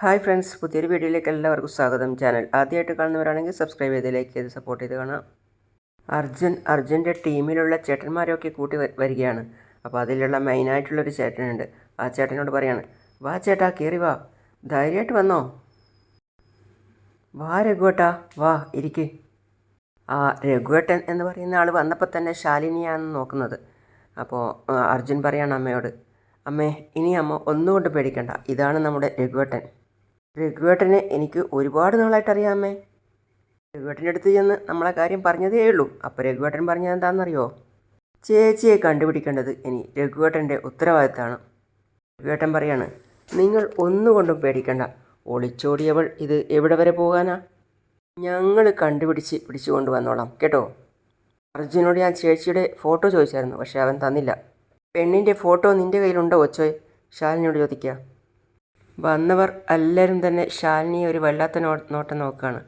Hi friends പുതിയൊരു വീഡിയോയിലേക്ക് എല്ലാവർക്കും സ്വാഗതം. ചാനൽ ആദ്യമായിട്ട് കാണുന്നവരാണെങ്കിൽ സബ്സ്ക്രൈബ് ചെയ്ത് ലൈക്ക് ചെയ്ത് സപ്പോർട്ട് ചെയ്ത് കാണാം. അർജുൻ അർജുന്റെ ടീമിലുള്ള ചേട്ടന്മാരെയൊക്കെ കൂട്ടി വരികയാണ്. അപ്പോൾ അതിലുള്ള മെയിനായിട്ടുള്ളൊരു ചേട്ടനുണ്ട്. ആ ചേട്ടനോട് പറയാണ് വാ ചേട്ടാ കയറി വാ. ധൈര്യമായിട്ട് വന്നോ. വാ രഘുവേട്ടാ വാ ഇരിക്കേ. ആ രഘുവേട്ടൻ എന്ന് പറയുന്ന ആൾ വന്നപ്പോൾ തന്നെ ശാലിനിയാണ് നോക്കുന്നത്. അപ്പോൾ അർജുൻ പറയാണ് അമ്മയോട് അമ്മേ ഇനി അമ്മ ഒന്നുകൊണ്ട് പേടിക്കണ്ട. ഇതാണ് നമ്മുടെ രഘുവേട്ടൻ. രഘുവേട്ടനെ എനിക്ക് ഒരുപാട് നാളായിട്ട് അറിയാമേ രഘുവേട്ടന്റെ അടുത്ത് ചെന്ന് നമ്മളെ കാര്യം പറഞ്ഞതേ ഉള്ളൂ. അപ്പോൾ രഘുവേട്ടൻ പറഞ്ഞത് എന്താണെന്നറിയോ? ചേച്ചിയെ കണ്ടുപിടിക്കേണ്ടത് ഇനി രഘുവേട്ടന്റെ ഉത്തരവാദിത്തമാണ്. രഘുവേട്ടൻ പറയാണ് നിങ്ങൾ ഒന്നുകൊണ്ടും പേടിക്കണ്ട. ഒളിച്ചോടിയവൾ ഇത് എവിടെ വരെ പോകാനാ? ഞങ്ങൾ കണ്ടുപിടിച്ച് പിടിച്ചു കൊണ്ടുവന്നോളാം. കേട്ടോ? അർജുനോട് ഞാൻ ചേച്ചിയുടെ ഫോട്ടോ ചോദിച്ചായിരുന്നു പക്ഷേ അവൻ തന്നില്ല. പെണ്ണിന്റെ ഫോട്ടോ നിന്റെ കയ്യിലുണ്ടോ ഒച്ചോയ് ശാലിനോട് ചോദിക്കുക. വന്നവർ എല്ലാവരും തന്നെ ശാലിനിയെ ഒരു വല്ലാത്ത നോട്ടം നോക്കുകയാണ്.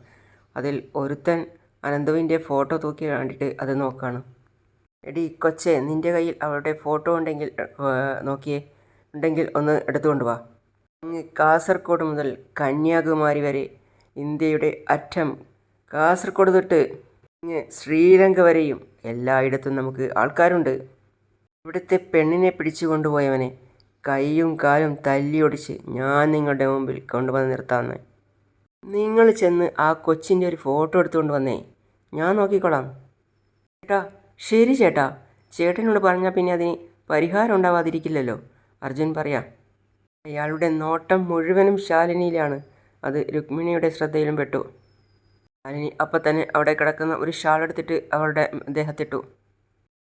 അതിൽ ഒരുത്തൻ അനന്തുവിന്റെ ഫോട്ടോ തൂക്കി കണ്ടിട്ട് അത് നോക്കുകയാണ്. എടി കൊച്ചേ നിന്റെ കയ്യിൽ അവളുടെ ഫോട്ടോ ഉണ്ടെങ്കിൽ നോക്കിയേ ഉണ്ടെങ്കിൽ ഒന്ന് എടുത്തുകൊണ്ട് വാ. കാസർഗോഡ് മുതൽ കന്യാകുമാരി വരെ ഇന്ത്യയുടെ അറ്റം. കാസർഗോഡ് തൊട്ട് ഇങ്ങ് ശ്രീലങ്ക വരെയും എല്ലായിടത്തും നമുക്ക് ആൾക്കാരുണ്ട്. ഇവിടുത്തെ പെണ്ണിനെ പിടിച്ചു കൊണ്ടുപോയവനെ കൈയും കാലും തല്ലിയൊടിച്ച് ഞാൻ നിങ്ങളുടെ മുമ്പിൽ കൊണ്ടുവന്ന് നിർത്താമെന്ന് നിങ്ങൾ ചെന്ന് ആ കൊച്ചിന്റെ ഒരു ഫോട്ടോ എടുത്തുകൊണ്ട് വന്നേ. ഞാൻ നോക്കിക്കോളാം. ചേട്ടാ ശരി ചേട്ടാ. ചേട്ടനോട് പറഞ്ഞാൽ പിന്നെ അതിന് പരിഹാരം ഉണ്ടാവാതിരിക്കില്ലല്ലോ. അർജുൻ പറയാം അയാളുടെ നോട്ടം മുഴുവനും ശാലിനിയിലാണ്. അത് രുക്മിണിയുടെ ശ്രദ്ധയിലും പെട്ടു. ശാലിനി അപ്പം തന്നെ അവിടെ കിടക്കുന്ന ഒരു ഷാൾ എടുത്തിട്ട് അവളുടെ ദേഹത്തിട്ടു.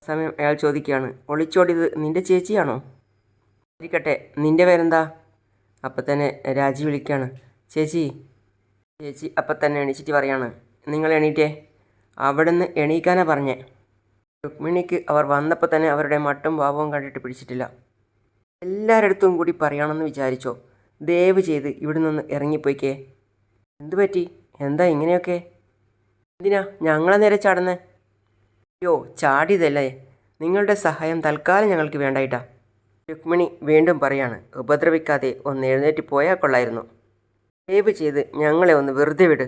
സമയം അയാൾ ചോദിക്കുകയാണ് ഒളിച്ചോടിയത് നിന്റെ ചേച്ചിയാണോ? ഇരിക്കട്ടെ. നിന്റെ പേരെന്താ? അപ്പം തന്നെ രാജി വിളിക്കുകയാണ് ചേച്ചി. ചേച്ചി അപ്പം തന്നെ എണീച്ചിട്ട് പറയാണ്. നിങ്ങൾ എണീറ്റേ. അവിടുന്ന് എണീക്കാനാ പറഞ്ഞേ. രുക്മിണിക്ക് അവർ വന്നപ്പോൾ തന്നെ അവരുടെ മട്ടും ഭാവവും കണ്ടിട്ട് പിടിച്ചിട്ടില്ല. എല്ലാവരടുത്തും കൂടി പറയണമെന്ന് വിചാരിച്ചോ? ദയവ് ചെയ്ത് ഇവിടെ നിന്ന് ഇറങ്ങിപ്പോയിക്കേ. എന്തു പറ്റി? എന്താ ഇങ്ങനെയൊക്കെ? എന്തിനാ? ഞങ്ങളെ നേരെ ചാടുന്നേ? അയ്യോ ചാടിയതല്ലേ. നിങ്ങളുടെ സഹായം തൽക്കാലം ഞങ്ങൾക്ക് വേണ്ടായിട്ടാ. രുക്മിണി വീണ്ടും പറയാണ് ഉപദ്രവിക്കാതെ ഒന്ന് എഴുന്നേറ്റ് പോയാൽ കൊള്ളായിരുന്നു. സേവ് ചെയ്ത് ഞങ്ങളെ ഒന്ന് വെറുതെ വിട്.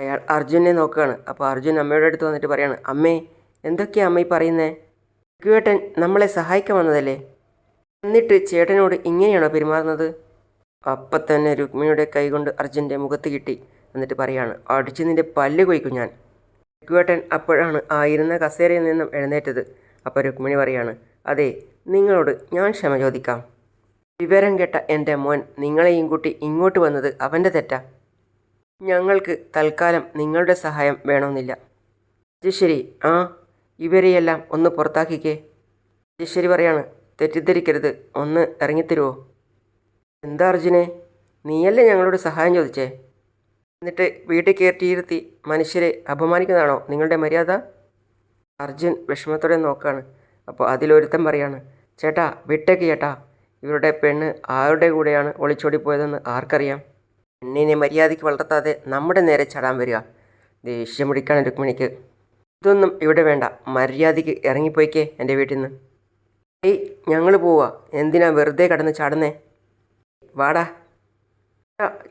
അയാൾ അർജുനെ നോക്കുകയാണ്. അപ്പോൾ അർജുൻ അമ്മയുടെ അടുത്ത് വന്നിട്ട് പറയാണ് അമ്മേ എന്തൊക്കെയാ അമ്മ ഈ പറയുന്നേ നമ്മളെ സഹായിക്കാൻ വന്നതല്ലേ? എന്നിട്ട് ചേട്ടനോട് ഇങ്ങനെയാണോ പെരുമാറുന്നത്? അപ്പം തന്നെ രുക്മിണിയുടെ കൈകൊണ്ട് അർജുന്റെ മുഖത്ത് കിട്ടി. എന്നിട്ട് പറയാണ് അടിച്ച് നിന്റെ പല്ല് കൊയ്ക്കും ഞാൻ. രഘുവേട്ടൻ അപ്പോഴാണ് ആയിരുന്ന കസേരയിൽ നിന്നും എഴുന്നേറ്റത്. അപ്പോൾ രുക്മിണി പറയാണ് അതെ നിങ്ങളോട് ഞാൻ ക്ഷമ ചോദിക്കാം. വിവരം കേട്ട എന്റെ മോൻ നിങ്ങളെയും കൂട്ടി ഇങ്ങോട്ട് വന്നത് അവന്റെ തെറ്റാ. ഞങ്ങൾക്ക് തൽക്കാലം നിങ്ങളുടെ സഹായം വേണമെന്നില്ല. ജിശ്ശേരി ആ ഇവരെയെല്ലാം ഒന്ന് പുറത്താക്കിക്കേ. ജിശ്ശേരി പറയാണ് തെറ്റിദ്ധരിക്കരുത് ഒന്ന് ഇറങ്ങിത്തരുമോ എന്താ അർജുനെ നീയല്ലേ ഞങ്ങളോട് സഹായം ചോദിച്ചേ? എന്നിട്ട് വീട്ടിൽ കയറ്റിയിരുത്തി മനുഷ്യരെ അപമാനിക്കുന്നതാണോ നിങ്ങളുടെ മര്യാദ? അർജുൻ വിഷമത്തോടെ നോക്കുകയാണ് അപ്പോൾ അതിലൊരുത്തം പറയാണ് ചേട്ടാ വിട്ടേക്ക് ചേട്ടാ. ഇവരുടെ പെണ്ണ് ആരുടെ കൂടെയാണ് ഒളിച്ചോടി പോയതെന്ന് ആർക്കറിയാം? പെണ്ണിനെ മര്യാദയ്ക്ക് വളർത്താതെ നമ്മുടെ നേരെ ചടാൻ വരിക. ദേഷ്യം പിടിക്കാണ് രുക്മിണിക്ക്. ഇതൊന്നും ഇവിടെ വേണ്ട. മര്യാദയ്ക്ക് ഇറങ്ങിപ്പോയിക്കേ എന്റെ വീട്ടിൽ നിന്ന് ഏയ് ഞങ്ങൾ പോവാ. എന്തിനാ വെറുതെ കടന്ന് ചാടുന്നേ? വാടാ.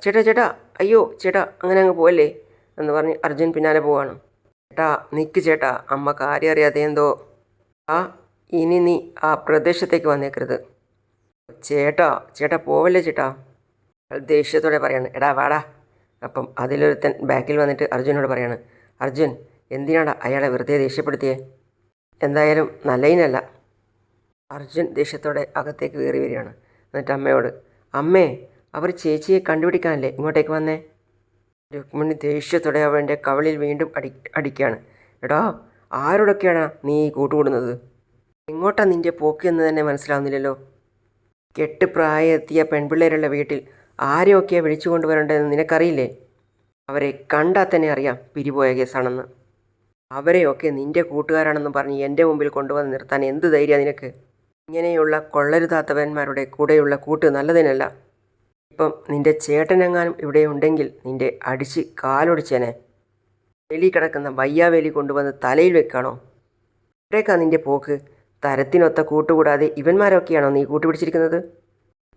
ചേട്ടാ ചേട്ടാ. അയ്യോ ചേട്ടാ അങ്ങനെ അങ്ങ് പോവല്ലേ? എന്ന് പറഞ്ഞ് അർജുൻ പിന്നാലെ പോവാണ്. ചേട്ടാ നിൽക്ക് ചേട്ടാ. അമ്മ കാര്യം അറിയാതെ എന്തോ. ആ ഇനി നീ ആ പ്രദേശത്തേക്ക് വന്നേക്കരുത്. ചേട്ടാ ചേട്ടാ പോവല്ലേ ചേട്ടാ? ദേഷ്യത്തോടെ പറയാണ് എടാ വാടാ. അപ്പം അതിലൊരുത്തൻ ബാക്കിൽ വന്നിട്ട് അർജുനോട് പറയാണ് അർജുൻ എന്തിനാടാ അയാളെ വെറുതെ ദേഷ്യപ്പെടുത്തിയേ? എന്തായാലും നല്ലതിനല്ല അർജുൻ ദേഷ്യത്തോടെ അകത്തേക്ക് കയറി വരികയാണ്. എന്നിട്ട് അമ്മയോട് അമ്മേ അവർ ചേച്ചിയെ കണ്ടുപിടിക്കാനല്ലേ ഇങ്ങോട്ടേക്ക് വന്നേ? രുക്മിണി ദേഷ്യത്തോടെ അവന്റെ കവളിൽ വീണ്ടും അടി അടിക്കുകയാണ്. എടാ ആരോടൊക്കെയാണ് നീ കൂട്ടുകൂടുന്നത്? എങ്ങോട്ടാ നിന്റെ പോക്ക് എന്ന് തന്നെ മനസ്സിലാവുന്നില്ലല്ലോ. കെട്ട് പ്രായമെത്തിയ പെൺപിള്ളേരുള്ള വീട്ടിൽ ആരെയൊക്കെയാണ് വിളിച്ചു കൊണ്ടുവരേണ്ടതെന്ന് നിനക്കറിയില്ലേ? അവരെ കണ്ടാൽ തന്നെ അറിയാം പിരിപോയ കേസാണെന്ന്. അവരെയൊക്കെ നിന്റെ കൂട്ടുകാരാണെന്ന് പറഞ്ഞ് എന്റെ മുമ്പിൽ കൊണ്ടുവന്ന് നിർത്താൻ എന്ത് ധൈര്യം നിനക്ക്? ഇങ്ങനെയുള്ള കൊള്ളരുതാത്തവന്മാരുടെ കൂടെയുള്ള കൂട്ട് നല്ലതിനല്ല. ഇപ്പം നിന്റെ ചേട്ടനെങ്ങാനും ഇവിടെ ഉണ്ടെങ്കിൽ നിന്റെ അടിച്ച് കാലൊടിച്ചേനെ. വെളി കിടക്കുന്ന വയ്യാവേലി കൊണ്ടുവന്ന് തലയിൽ വെക്കാണോ? എവിടേക്കാ നിന്റെ പോക്ക്. തരത്തിനൊത്ത കൂട്ടുകൂടാതെ ഇവന്മാരൊക്കെയാണോ നീ കൂട്ടുപിടിച്ചിരിക്കുന്നത്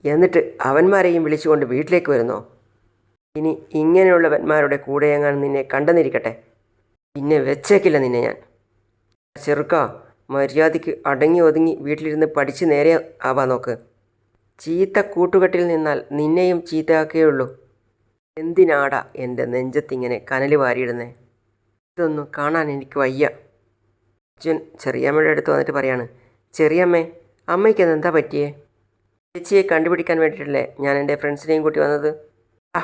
എന്നിട്ട് അവന്മാരെയും വിളിച്ചുകൊണ്ട് വീട്ടിലേക്ക് വരുന്നോ? ഇനി ഇങ്ങനെയുള്ളവന്മാരുടെ കൂടെ എങ്ങാനും നിന്നെ കണ്ടെന്നിരിക്കട്ടെ. പിന്നെ വെച്ചേക്കില്ല നിന്നെ ഞാൻ. ചെറുക്ക മര്യാദയ്ക്ക് അടങ്ങി ഒതുങ്ങി വീട്ടിലിരുന്ന് പഠിച്ച് നേരെ ആവാൻ നോക്ക്. ചീത്ത കൂട്ടുകെട്ടിൽ നിന്നാൽ നിന്നെയും ചീത്തയാക്കുകയുള്ളൂ എന്തിനാടാ എന്റെ നെഞ്ചത്തിങ്ങനെ കനൽ വാരിയിടുന്നേ? ഇതൊന്നും കാണാൻ എനിക്ക് വയ്യ. അച്ഛൻ ചെറിയമ്മയുടെ അടുത്ത് വന്നിട്ട് പറയാണ് ചെറിയമ്മേ അമ്മയ്ക്ക് അതെന്താ പറ്റിയേ? ചേച്ചിയെ കണ്ടുപിടിക്കാൻ വേണ്ടിയിട്ടല്ലേ ഞാൻ എന്റെ ഫ്രണ്ട്സിനെയും കൂട്ടി വന്നത്? ആ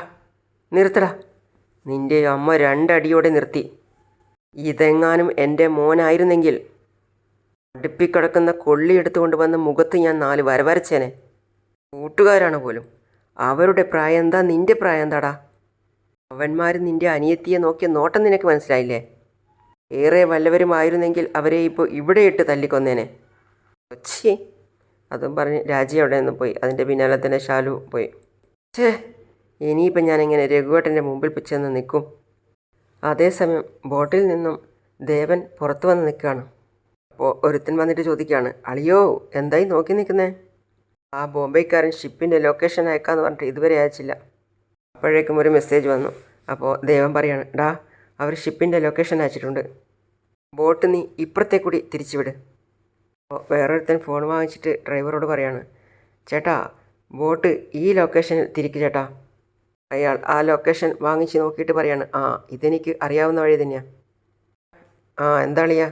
നിർത്തടാ. നിന്റെ അമ്മ രണ്ടടിയോടെ നിർത്തി. ഇതെങ്ങാനും എന്റെ മോനായിരുന്നെങ്കിൽ അടുപ്പിക്കിടക്കുന്ന കൊള്ളി എടുത്തുകൊണ്ട് വന്ന് മുഖത്ത് ഞാൻ നാല് വര വരച്ചേനെ കൂട്ടുകാരാണ് പോലും. അവരുടെ പ്രായം എന്താ നിന്റെ പ്രായം എന്താടാ? അവന്മാർ നിന്റെ അനിയത്തിയെ നോക്കിയ നോട്ടം നിനക്ക് മനസ്സിലായില്ലേ? ഏറെ വല്ലവരുമായിരുന്നെങ്കിൽ അവരെ ഇപ്പോൾ ഇവിടെ ഇട്ട് തല്ലിക്കൊന്നേനെ. കൊച്ചി അതും പറഞ്ഞ് രാജി അവിടെ നിന്ന് പോയി. അതിന്റെ പിന്നാലെ തന്നെ ഷാലു പോയി. ഛേ ഇനിയിപ്പം ഞാനിങ്ങനെ രഘുവേട്ടന്റെ മുമ്പിൽ ചെന്ന് നിൽക്കും. അതേസമയം ബോട്ടിൽ നിന്നും ദേവൻ പുറത്തു വന്ന് നിൽക്കുകയാണ്. അപ്പോൾ ഒരുത്തൻ വന്നിട്ട് ചോദിക്കുകയാണ് അളിയോ എന്തായി നോക്കി നിൽക്കുന്നേ? ആ ബോംബെക്കാരൻ ഷിപ്പിന്റെ ലൊക്കേഷൻ അയക്കാമെന്ന് പറഞ്ഞിട്ട് ഇതുവരെ അയച്ചില്ല. അപ്പോഴേക്കും ഒരു മെസ്സേജ് വന്നു. അപ്പോൾ ദേവൻ പറയാണ് ഡാ അവർ ഷിപ്പിന്റെ ലൊക്കേഷൻ അയച്ചിട്ടുണ്ട്. ബോട്ട് നീ ഇപ്പുറത്തെ കൂടി തിരിച്ചുവിട്. അപ്പോൾ വേറൊരുത്തൻ ഫോൺ വാങ്ങിച്ചിട്ട് ഡ്രൈവറോട് പറയാണ് ചേട്ടാ ബോട്ട് ഈ ലൊക്കേഷനിൽ തിരിക്ക് ചേട്ടാ. അയാൾ ആ ലൊക്കേഷൻ വാങ്ങിച്ച് നോക്കിയിട്ട് പറയാണ് ആ ഇതെനിക്ക് അറിയാവുന്ന വഴി തന്നെയാണ് ആ എന്താളിയാ?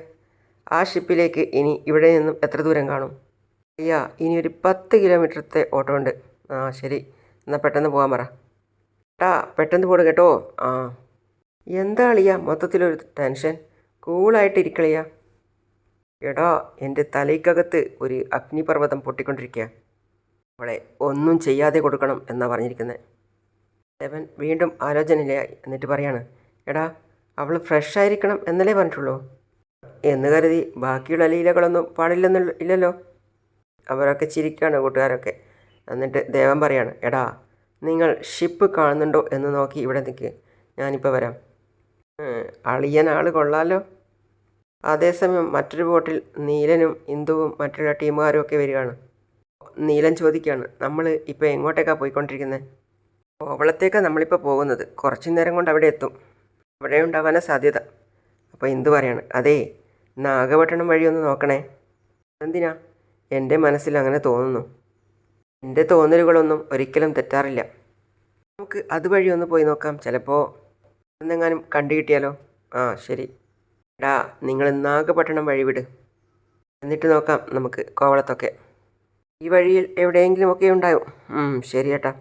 ആ ഷിപ്പിലേക്ക് ഇനി ഇവിടെ നിന്നും എത്ര ദൂരം കാണും? അയ്യാ ഇനി ഒരു പത്ത് കിലോമീറ്ററത്തെ ഓട്ടോ ഉണ്ട് ആ ശരി. എന്നാൽ പെട്ടെന്ന് പോകാൻ പറ. ടാ പെട്ടെന്ന് പോടും കേട്ടോ. ആ. എന്താ അളിയ മൊത്തത്തിലൊരു ടെൻഷൻ? കൂളായിട്ടിരിക്കളിയ. എടാ എന്റെ തലയ്ക്കകത്ത് ഒരു അഗ്നിപർവതം പൊട്ടിക്കൊണ്ടിരിക്കുക അവളെ ഒന്നും ചെയ്യാതെ കൊടുക്കണം എന്നാണ് പറഞ്ഞിരിക്കുന്നത് ദേവൻ വീണ്ടും ആലോചനയിലായി എന്നിട്ട് പറയാണ് എടാ അവൾ ഫ്രഷ് ആയിരിക്കണം എന്നല്ലേ പറഞ്ഞിട്ടുള്ളൂ? എന്ന് കരുതി ബാക്കിയുള്ള ലീലകളൊന്നും പാടില്ലെന്നുള്ള ഇല്ലല്ലോ? അവരൊക്കെ ചിരിക്കുകയാണ് കൂട്ടുകാരൊക്കെ. എന്നിട്ട് ദേവൻ പറയാണ് എടാ നിങ്ങൾ ഷിപ്പ് കാണുന്നുണ്ടോ എന്ന് നോക്കി ഇവിടെ നിൽക്ക് ഞാനിപ്പോൾ വരാം. ആൾ കൊള്ളാലോ. അതേസമയം മറ്റൊരു ബോട്ടിൽ നീലനും ഇന്ദുവും മറ്റുള്ള ടീമുകാരും ഒക്കെ വരികയാണ്. നീലൻ ചോദിക്കുകയാണ് നമ്മൾ ഇപ്പോൾ എങ്ങോട്ടേക്കാണ് പോയിക്കൊണ്ടിരിക്കുന്നത് കോവളത്തേക്കാണ് നമ്മളിപ്പോൾ പോകുന്നത്. കുറച്ച് നേരം കൊണ്ട് അവിടെ എത്തും. അവിടെ ഉണ്ടാവാനാണ് സാധ്യത. അപ്പോൾ ഇന്ദു പറയാണ് അതേ നാഗപട്ടണം വഴി ഒന്ന് നോക്കണേ. എന്തിനാ എന്റെ മനസ്സിൽ അങ്ങനെ തോന്നുന്നു. എന്റെ തോന്നലുകളൊന്നും ഒരിക്കലും തെറ്റാറില്ല. നമുക്ക് അതുവഴി ഒന്ന് പോയി നോക്കാം. ചിലപ്പോൾ എന്തെങ്ങാനും കണ്ടു കിട്ടിയാലോ? ആ ശരി. എടാ നിങ്ങൾ നാഗപട്ടണം വഴി വിട്. എന്നിട്ട് നോക്കാം നമുക്ക് കോവളത്തൊക്കെ. ഈ വഴിയിൽ എവിടെയെങ്കിലുമൊക്കെ ഉണ്ടാവും. ശരി ഏട്ടാ.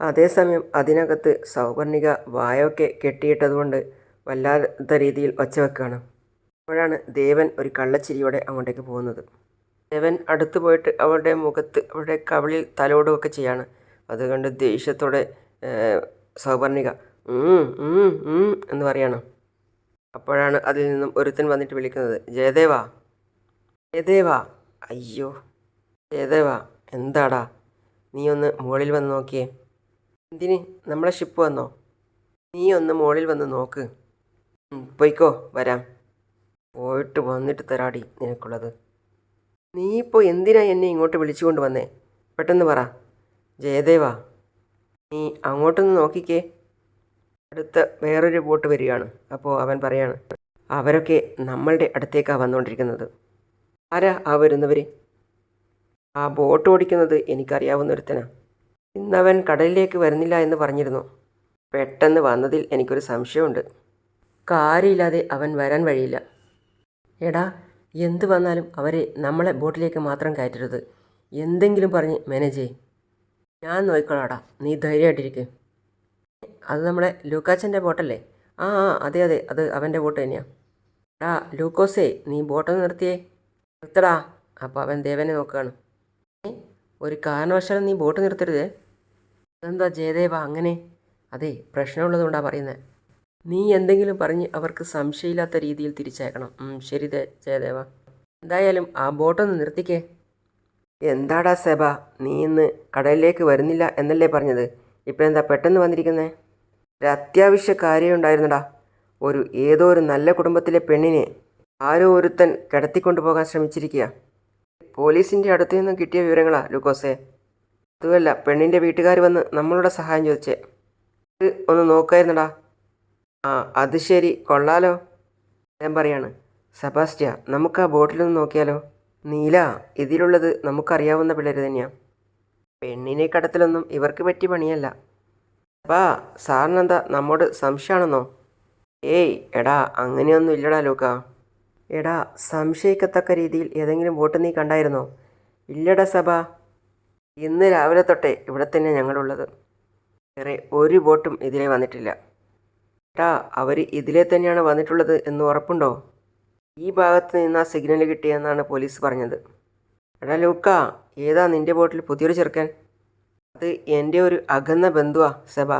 അതേസമയം അതിനകത്ത് സൗവർണിക വായൊക്കെ കെട്ടിയിട്ടതുകൊണ്ട് വല്ലാത്ത രീതിയിൽ ഒച്ച വെക്കുകയാണ് അപ്പോഴാണ് ദേവൻ ഒരു കള്ളച്ചിരിയോടെ അങ്ങോട്ടേക്ക് പോകുന്നത്. ദേവൻ അടുത്തു പോയിട്ട് അവളുടെ മുഖത്ത് അവളുടെ കവിളിൽ തലോടുകയൊക്കെ ചെയ്യാണ്. അതുകൊണ്ട് കണ്ട് ദേഷ്യത്തോടെ സൗവർണിക എന്ന് പറയാണ്. അപ്പോഴാണ് അതിൽ നിന്നും ഒരുത്തൻ വന്നിട്ട് വിളിക്കുന്നത്. ജയദേവ. ജയദേവ. അയ്യോ. ജയദേവ എന്താടാ? നീ ഒന്ന് മുകളിൽ വന്ന് നോക്കിയേ. എന്തിന്? നമ്മളെ ഷിപ്പ് വന്നോ? നീ ഒന്ന് മുകളിൽ വന്ന് നോക്ക്. പോയിക്കോ വരാം. പോയിട്ട് വന്നിട്ട് തരാടി നിനക്കുള്ളത്. നീ ഇപ്പോൾ എന്തിനാ എന്നെ ഇങ്ങോട്ട് വിളിച്ചുകൊണ്ട് വന്നേ? പെട്ടെന്ന് പറ. ജയദേവ നീ അങ്ങോട്ടൊന്ന് നോക്കിക്കേ. അടുത്ത വേറൊരു ബോട്ട് വരികയാണ്. അപ്പോൾ അവൻ പറയാണ് അവരൊക്കെ നമ്മളുടെ അടുത്തേക്കാണ് വന്നുകൊണ്ടിരിക്കുന്നത് ആരാ ആ വരുന്നവർ ആ ബോട്ട് ഓടിക്കുന്നത് എനിക്കറിയാവുന്ന ഒരുത്തനാ ഇന്നവൻ കടലിലേക്ക് വരുന്നില്ല എന്ന് പറഞ്ഞിരുന്നു. പെട്ടെന്ന് വന്നതിൽ എനിക്കൊരു സംശയമുണ്ട്. കാര്യമില്ലാതെ അവൻ വരാൻ വഴിയില്ല. എടാ എന്ത് വന്നാലും അവരെ നമ്മളെ ബോട്ടിലേക്ക് മാത്രം കയറ്റരുത്. എന്തെങ്കിലും പറഞ്ഞ് മാനേജ് ചെയ് ഞാൻ നോക്കിക്കോളാടാ നീ ധൈര്യമായിട്ടിരിക്ക്. അത് നമ്മുടെ ലൂക്കാച്ചന്റെ ബോട്ടല്ലേ? ആ ആ അതെ അതെ അത് അവന്റെ ബോട്ട് തന്നെയാണ് എടാ ലൂക്കോസേ നീ ബോട്ട് നിർത്തിയേ. നിർത്തടാ. അപ്പോൾ അവൻ ദേവനെ നോക്കുകയാണ് ഒരു കാരണവശാലും നീ ബോട്ട് നിർത്തരുത്. അതെന്താ ജയദേവ അങ്ങനെ? അതെ പ്രശ്നമുള്ളതുകൊണ്ടാണ് പറയുന്നത് നീ എന്തെങ്കിലും പറഞ്ഞ് അവർക്ക് സംശയമില്ലാത്ത രീതിയിൽ തിരിച്ചയക്കണം. ശരി ജയദേവ. എന്തായാലും ആ ബോട്ടൊന്ന് നിർത്തിക്കേ. എന്താടാ സെബ നീ ഇന്ന് കടലിലേക്ക് വരുന്നില്ല എന്നല്ലേ പറഞ്ഞത്? ഇപ്പം എന്താ പെട്ടെന്ന് വന്നിരിക്കുന്നത് ഒരു അത്യാവശ്യ കാര്യം ഉണ്ടായിരുന്നടാ. ഒരു ഏതോ ഒരു നല്ല കുടുംബത്തിലെ പെണ്ണിനെ ആരോ ഒരുത്തൻ കിടത്തിക്കൊണ്ടു പോകാൻ ശ്രമിച്ചിരിക്കുക പോലീസിന്റെ അടുത്തു നിന്നും കിട്ടിയ വിവരങ്ങളാ ലൂക്കോസേ. അതുമല്ല പെണ്ണിന്റെ വീട്ടുകാർ വന്ന് നമ്മളുടെ സഹായം ചോദിച്ചേ. ഇത് ഒന്ന് നോക്കായിരുന്നടാ. ആ അത് ശരി. കൊള്ളാലോ. ഞാൻ പറയാണ് സെബാസ്റ്റ്യ നമുക്ക് ആ ബോട്ടിലൊന്ന് നോക്കിയാലോ. നീല ഇതിലുള്ളത് നമുക്കറിയാവുന്ന പിള്ളേർ തന്നെയാണ് പെണ്ണിനെ കടത്തിലൊന്നും ഇവർക്ക് പറ്റി പണിയല്ല. അപ്പാ സാറിനെന്താ നമ്മോട് സംശയമാണെന്നോ ഏയ് എടാ അങ്ങനെയൊന്നും ഇല്ലടാ ലൂക്ക. എടാ സംശയിക്കത്തക്ക രീതിയിൽ ഏതെങ്കിലും വോട്ട് നീ കണ്ടായിരുന്നോ? ഇല്ലടാ സഭ. ഇന്ന് രാവിലെ തൊട്ടേ ഇവിടെ തന്നെ ഞങ്ങളുള്ളത്. വേറെ ഒരു വോട്ടും ഇതിലേ വന്നിട്ടില്ല. ഏട്ടാ അവർ ഇതിലേ തന്നെയാണ് വന്നിട്ടുള്ളത് എന്ന് ഉറപ്പുണ്ടോ? ഈ ഭാഗത്ത് നിന്ന് ആ സിഗ്നൽ കിട്ടിയെന്നാണ് പോലീസ് പറഞ്ഞത്. എടാ ലൂക്ക ഏതാ നിന്റെ ബോട്ടിൽ പുതിയൊരു ചെറുക്കൻ? അത് എന്റെ ഒരു അകന്ന ബന്ധുവാ സെബ.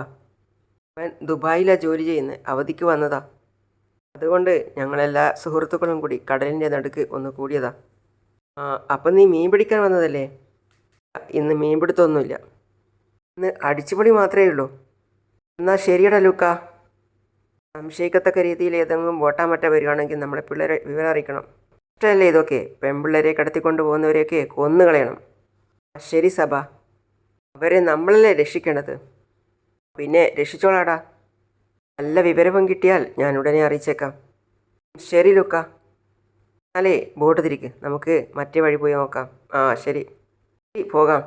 അവൻ ദുബായിലാണ് ജോലി ചെയ്യുന്നത് അവധിക്ക് വന്നതാ. അതുകൊണ്ട് ഞങ്ങളെല്ലാ സുഹൃത്തുക്കളും കൂടി കടലിന്റെ നടുക്ക് ഒന്ന് കൂടിയതാ. ആ അപ്പം നീ മീൻ പിടിക്കാൻ വന്നതല്ലേ? ഇന്ന് മീൻ പിടുത്തമൊന്നുമില്ല ഇന്ന് അടിച്ചുപൊളി മാത്രമേ ഉള്ളൂ. എന്നാൽ ശരിയടാ ലൂക്ക. സംശയിക്കത്തക്ക രീതിയിൽ ഏതെങ്കിലും വോട്ടാൻ പറ്റാൻ വരികയാണെങ്കിൽ നമ്മളെ പിള്ളേരെ വിവരം അറിയിക്കണം. ഇഷ്ടമല്ലേ ഇതൊക്കെ? പെൺപിള്ളേരെ കടത്തിക്കൊണ്ട് പോകുന്നവരെയൊക്കെ കൊന്നുകളയണം ശരി സഭ. അവരെ നമ്മളല്ലേ രക്ഷിക്കേണ്ടത്? പിന്നെ രക്ഷിച്ചോളാടാ. നല്ല വിവരവും കിട്ടിയാൽ ഞാൻ ഉടനെ അറിയിച്ചേക്കാം. ശരി ലുക്ക. അല്ലേ ബോട്ട് തിരിക്ക്. നമുക്ക് മറ്റേ വഴി പോയി നോക്കാം. ആ ശരി, പോകാം.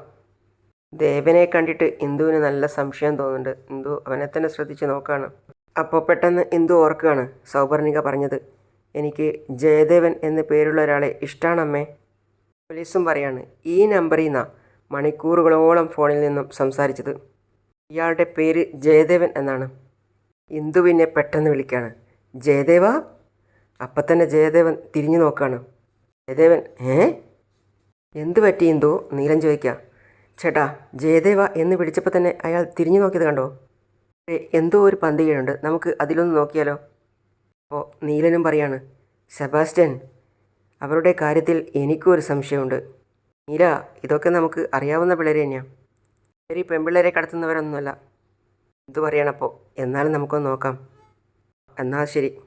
ദേവനെ കണ്ടിട്ട് ഇന്ദുവിന് നല്ല സംശയം തോന്നുന്നുണ്ട്. ഇന്ദു അവനെ തന്നെ ശ്രദ്ധിച്ച് നോക്കുകയാണ് അപ്പോൾ പെട്ടെന്ന് ഇന്ദു ഓർക്കുകയാണ് സൗപർണിക പറഞ്ഞത്. എനിക്ക് ജയദേവൻ എന്ന് പേരുള്ള ഒരാളെ ഇഷ്ടമാണമ്മേ പോലീസും പറയാണ് ഈ നമ്പറിൽ നിന്നാണ് മണിക്കൂറുകളോളം ഫോണിൽ നിന്നും സംസാരിച്ചത്. ഇയാളുടെ പേര് ജയദേവൻ എന്നാണ്. ഇന്ദു പിന്നെ പെട്ടെന്ന് വിളിക്കുകയാണ് ജയദേവ? അപ്പം തന്നെ ജയദേവൻ തിരിഞ്ഞു നോക്കുകയാണ് ജയദേവൻ ഏ? എന്ത് പറ്റി ഇന്ദു? നീലൻ ചോദിക്കുക ചേട്ടാ ജയദേവ എന്ന് വിളിച്ചപ്പോൾ തന്നെ അയാൾ തിരിഞ്ഞു നോക്കിയത് കണ്ടോ? എന്തോ ഒരു പന്തികയുണ്ട് നമുക്ക് അതിലൊന്ന് നോക്കിയാലോ? അപ്പോൾ നീലനും പറയാണ് സെബാസ്റ്റ്യൻ അവരുടെ കാര്യത്തിൽ എനിക്കും ഒരു സംശയമുണ്ട്. നീല ഇതൊക്കെ നമുക്ക് അറിയാവുന്ന പിള്ളേർ തന്നെയാണ് ഇവർ ഈ പെൺപിള്ളേരെ കടത്തുന്നവരൊന്നുമല്ല. എന്തു പറയണപ്പോൾ എന്നാലും നമുക്കൊന്ന് നോക്കാം. എന്നാൽ ശരി.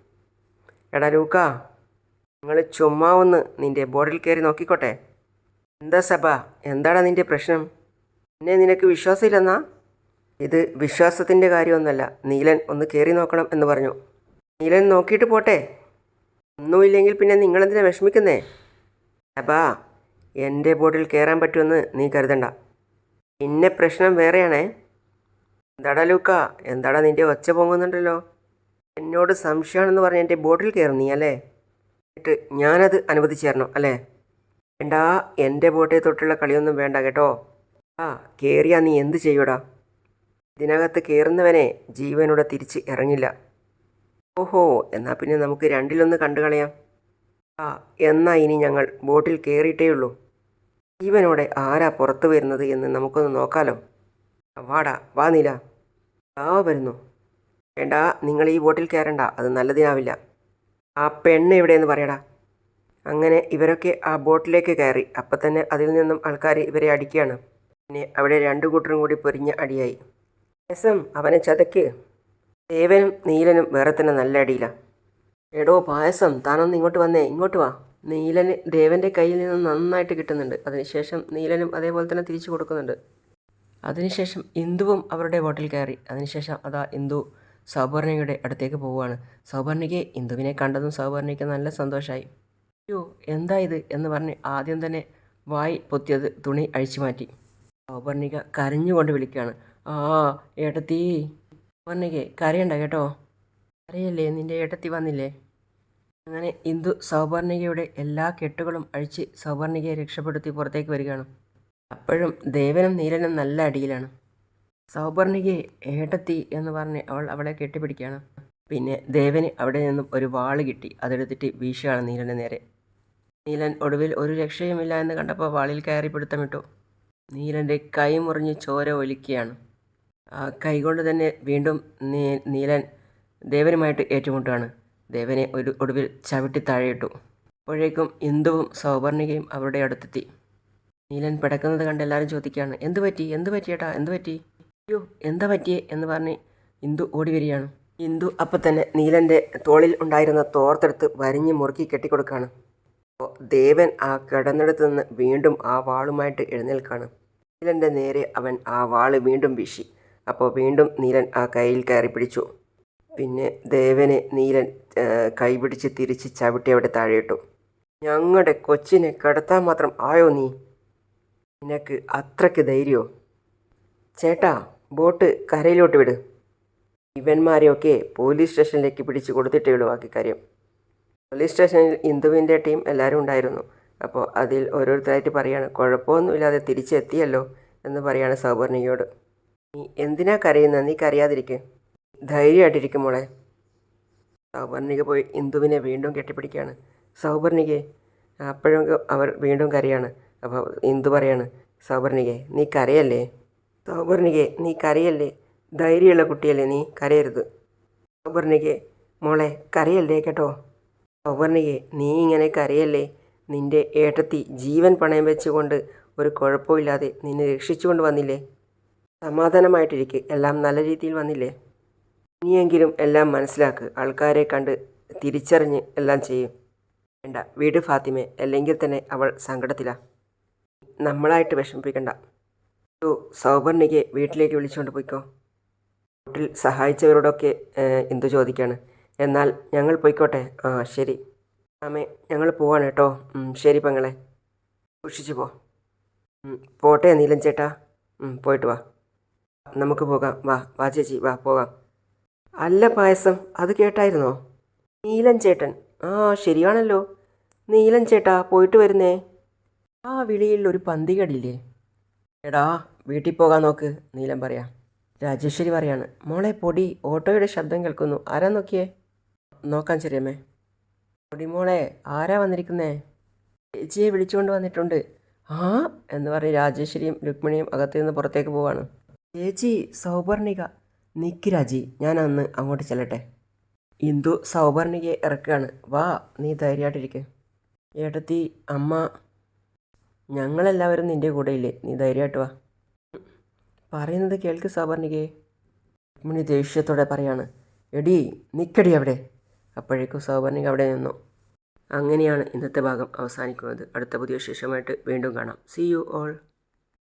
എടാ ലൂക്ക നിങ്ങൾ ചുമ്മാ ഒന്ന് നിന്റെ ബോർഡിൽ കയറി നോക്കിക്കോട്ടെ. എന്താ സഭ? എന്താടാ നിന്റെ പ്രശ്നം? എന്നെ നിനക്ക് വിശ്വാസമില്ലെന്നാ? ഇത് വിശ്വാസത്തിന്റെ കാര്യമൊന്നുമല്ല. നീലൻ ഒന്ന് കയറി നോക്കണം എന്ന് പറഞ്ഞു. നീലൻ നോക്കിയിട്ട് പോട്ടെ. ഒന്നുമില്ലെങ്കിൽ പിന്നെ നിങ്ങളെന്തിനാ വിഷമിക്കുന്നേ? അപ്പാ എന്റെ ബോട്ടിൽ കയറാൻ പറ്റുമെന്ന് നീ കരുതണ്ട. പിന്നെ പ്രശ്നം വേറെയാണേ. എന്താടാ ലൂക്ക? എന്താടാ നിന്റെ ഒച്ച പൊങ്ങുന്നുണ്ടല്ലോ? എന്നോട് സംശയമാണെന്ന് പറഞ്ഞ് എന്റെ ബോട്ടിൽ കയറും നീ അല്ലേ? എന്നിട്ട് ഞാനത് അനുവദിച്ചു തരണം അല്ലേ? വേണ്ടാ എന്റെ ബോട്ടിൽ തൊട്ടുള്ള കളിയൊന്നും വേണ്ട കേട്ടോ. ആ കയറിയാ നീ എന്ത് ചെയ്യൂടാ ഇതിനകത്ത് കയറുന്നവനെ ജീവനോടെ തിരിച്ച് ഇറങ്ങില്ല. ഓഹോ എന്നാൽ പിന്നെ നമുക്ക് രണ്ടിലൊന്ന് കണ്ടു കളയാം. ആ എന്നാ ഇനി ഞങ്ങൾ ബോട്ടിൽ കയറിയിട്ടേ ഉള്ളൂ ജീവനോടെ ആരാ പുറത്തു വരുന്നത് എന്ന് നമുക്കൊന്ന് നോക്കാലോ. വാടാ വാ നീല. ആ വരുന്നു. വേണ്ട നിങ്ങൾ ഈ ബോട്ടിൽ കയറണ്ട അത് നല്ലതിനാവില്ല. ആ പെണ്ണ് എവിടെയെന്ന് പറയടാ. അങ്ങനെ ഇവരൊക്കെ ആ ബോട്ടിലേക്ക് കയറി അപ്പം തന്നെ അതിൽ നിന്നും ആൾക്കാർ ഇവരെ അടിക്കുകയാണ് പിന്നെ അവിടെ രണ്ടു കൂട്ടരും കൂടി പൊരിഞ്ഞ അടിയായി. രസം അവനെ ചതക്ക്. ദേവനും നീലനും വേറെ തന്നെ നല്ല അടിയിലാണ് എടോ പായസം താനൊന്ന് ഇങ്ങോട്ട് വന്നേ ഇങ്ങോട്ട് വാ. നീലന് ദേവന്റെ കയ്യിൽ നിന്ന് നന്നായിട്ട് കിട്ടുന്നുണ്ട്. അതിനുശേഷം നീലനും അതേപോലെ തന്നെ തിരിച്ചു കൊടുക്കുന്നുണ്ട്. അതിനുശേഷം ഇന്ദുവും അവരുടെ ബോട്ടിൽ കയറി. അതിനുശേഷം അതാ ഇന്ദു സൗപർണികയുടെ അടുത്തേക്ക് പോവുകയാണ്. സൗപർണികയെ ഇന്ദുവിനെ കണ്ടതും സൗപർണിക്ക് നല്ല സന്തോഷമായി അയ്യോ എന്താ ഇത് എന്ന് പറഞ്ഞ് ആദ്യം തന്നെ വായി പൊത്തിയത് തുണി അഴിച്ചു മാറ്റി. സൗപർണിക കരഞ്ഞുകൊണ്ട് വിളിക്കുകയാണ്. ആ ഏട്ടത്തി സൗപർണികെ കരയണ്ട കേട്ടോ. അറിയല്ലേ നിന്റെ ഏട്ടത്തി വന്നില്ലേ? അങ്ങനെ ഇന്ദു സൗപർണികയുടെ എല്ലാ കെട്ടുകളും അഴിച്ച് സൗപർണികയെ രക്ഷപ്പെടുത്തി പുറത്തേക്ക് വരികയാണ്. അപ്പോഴും ദേവനും നീലനും നല്ല അടിയിലാണ്. സൗപർണികയെ ഏട്ടത്തി എന്ന് പറഞ്ഞ് അവൾ അവളെ കെട്ടിപ്പിടിക്കുകയാണ്. പിന്നെ ദേവന് അവിടെ നിന്നും ഒരു വാൾ കിട്ടി. അതെടുത്തിട്ട് വീശുകയാണ് നീലന് നേരെ. നീലൻ ഒടുവിൽ ഒരു രക്ഷയുമില്ല എന്ന് കണ്ടപ്പോൾ വാളിൽ കയറി പിടുത്തമിട്ടു നീലന്റെ കൈ മുറിഞ്ഞ് ചോര ഒലിക്കുകയാണ്. കൈകൊണ്ട് തന്നെ വീണ്ടും നീലൻ ദേവനുമായിട്ട് ഏറ്റുമുട്ടുകയാണ്. ദേവനെ ഒരു ഒടുവിൽ ചവിട്ടി താഴെയിട്ടു. അപ്പോഴേക്കും ഇന്ദുവും സൗപർണികയും അവരുടെ അടുത്തെത്തി. നീലൻ പിടക്കുന്നത് കണ്ട് എല്ലാവരും ചോദിക്കുകയാണ് എന്ത് പറ്റി? എന്ത് പറ്റിയേട്ടാ എന്ത് പറ്റി? അയ്യോ എന്താ പറ്റിയേ? എന്ന് പറഞ്ഞ് ഇന്ദു ഓടി വരികയാണ്. ഇന്ദു അപ്പം തന്നെ നീലന്റെ തോളിൽ ഉണ്ടായിരുന്ന തോർത്തെടുത്ത് വരിഞ്ഞ് മുറുക്കി കെട്ടിക്കൊടുക്കുകയാണ്. അപ്പോൾ ദേവൻ ആ കിടന്നിടത്ത് നിന്ന് വീണ്ടും ആ വാളുമായിട്ട് എഴുന്നേൽക്കാണ് നീലന്റെ നേരെ അവൻ ആ വാൾ വീണ്ടും വീശി. അപ്പോൾ വീണ്ടും നീലൻ ആ കയ്യിൽ കയറി പിടിച്ചു. പിന്നെ ദേവനെ നീലൻ കൈപിടിച്ച് തിരിച്ച് ചവിട്ടി അവിടെ താഴെയിട്ടു. ഞങ്ങളുടെ കൊച്ചിനെ കടത്താൻ മാത്രം ആയോ നീ? നിനക്ക് അത്രയ്ക്ക് ധൈര്യമോ ചേട്ടാ ബോട്ട് കരയിലോട്ട് വിട്. ഇവന്മാരെയൊക്കെ പോലീസ് സ്റ്റേഷനിലേക്ക് പിടിച്ച് കൊടുത്തിട്ടേ ഉള്ളൂ ബാക്കി കാര്യം. പോലീസ് സ്റ്റേഷനിൽ ഇന്ദുവിന്റെ ടീം എല്ലാവരും ഉണ്ടായിരുന്നു. അപ്പോൾ അതിൽ ഓരോരുത്തരായിട്ട് പറയാണ് കുഴപ്പമൊന്നുമില്ലാതെ തിരിച്ചെത്തിയല്ലോ എന്ന് പറയാണ് സൗപർണികയോട് എന്തിനാ കരയുന്ന? നീ കരയാതിരിക്കെ. ധൈര്യമായിട്ടിരിക്കും മോളെ. സൗപർണിക പോയി ഇന്ദുവിനെ വീണ്ടും കെട്ടിപ്പിടിക്കുകയാണ് സൗപർണികയെ അപ്പോഴും അവർ വീണ്ടും കരയാണ്. അപ്പോൾ ഇന്ദു പറയാണ് സൗപർണികെ നീ കരയല്ലേ? സൗപർണികെ നീ കരയല്ലേ? ധൈര്യമുള്ള കുട്ടിയല്ലേ നീ? കരയരുത്. സൗപർണികെ മോളെ കരയല്ലേ കേട്ടോ? സൗപർണികെ നീ ഇങ്ങനെ കരയല്ലേ? നിന്റെ ഏട്ടത്തി ജീവൻ പണയം വെച്ചുകൊണ്ട് ഒരു കുഴപ്പമില്ലാതെ നിന്നെ രക്ഷിച്ചുകൊണ്ട് വന്നില്ലേ? സമാധാനമായിട്ടിരിക്കെ. എല്ലാം നല്ല രീതിയിൽ വന്നില്ലേ? ഇനിയെങ്കിലും എല്ലാം മനസ്സിലാക്ക്. ആൾക്കാരെ കണ്ട് തിരിച്ചറിഞ്ഞ് എല്ലാം ചെയ്യും. വേണ്ട. വീട് ഫാത്തിമെ. അല്ലെങ്കിൽ തന്നെ അവൾ സങ്കടത്തിലാണ് നമ്മളായിട്ട് വിഷമിപ്പിക്കണ്ട. ഒരു സൗപർണികയെ വീട്ടിലേക്ക് വിളിച്ചുകൊണ്ട് പോയിക്കോ. വീട്ടിൽ സഹായിച്ചവരോടൊക്കെ എന്തു ചോദിക്കാണ്. എന്നാൽ ഞങ്ങൾ പോയിക്കോട്ടെ. ആ ശരി. ആമേ ഞങ്ങൾ പോവാണ് കേട്ടോ. ശരി പെങ്ങളെ. സൂക്ഷിച്ചു പോ. പോട്ടെ നീലൻ ചേട്ടാ പോയിട്ട് വാ. നമുക്ക് പോകാം. വാ വാ ചേച്ചി വാ പോകാം. അല്ല പായസം അത് കേട്ടായിരുന്നോ? നീലൻ ചേട്ടൻ. ആ ശരിയാണല്ലോ. നീലൻ ചേട്ടാ പോയിട്ട് വരുന്നേ. ആ വിളിയിൽ ഒരു പന്തികടില്ലേ എടാ വീട്ടിൽ പോകാൻ നോക്ക് നീലൻ പറയാ. രാജേശ്വരി പറയാണ്. മോളെ പൊടി ഓട്ടോയുടെ ശബ്ദം കേൾക്കുന്നു. ആരാ നോക്കിയേ? നോക്കാൻ ചെറിയമ്മേ. പൊടി മോളെ ആരാ വന്നിരിക്കുന്നേ? ചേച്ചിയെ വിളിച്ചുകൊണ്ട് വന്നിട്ടുണ്ട്. ആ എന്ന് പറഞ്ഞ് രാജേശ്വരിയും രുക്മിണിയും അകത്തു നിന്ന് പുറത്തേക്ക് പോവാണ്. ചേച്ചി സൗപർണിക. നിക്ക് രാജി. ഞാൻ അന്ന് അങ്ങോട്ട് ചെല്ലട്ടെ. ഇന്ദു സൗപർണികയെ ഇറക്കുകയാണ് വാ നീ ധൈര്യമായിട്ടിരിക്കെ. ഏട്ടത്തി അമ്മ ഞങ്ങളെല്ലാവരും നിന്റെ കൂടെയില്ലേ? നീ ധൈര്യമായിട്ട് വാ. പറയുന്നത് കേൾക്ക് സൗപർണികയെ. രുക്മിണി ദേഷ്യത്തോടെ പറയാണ്. എടി നിക്കടി അവിടെ. അപ്പോഴേക്കും സൗപർണിക അവിടെ നിന്നു. അങ്ങനെയാണ് ഇന്നത്തെ ഭാഗം അവസാനിക്കുന്നത്. അടുത്ത പുതിയ ശേഷമായിട്ട് വീണ്ടും കാണാം. C you all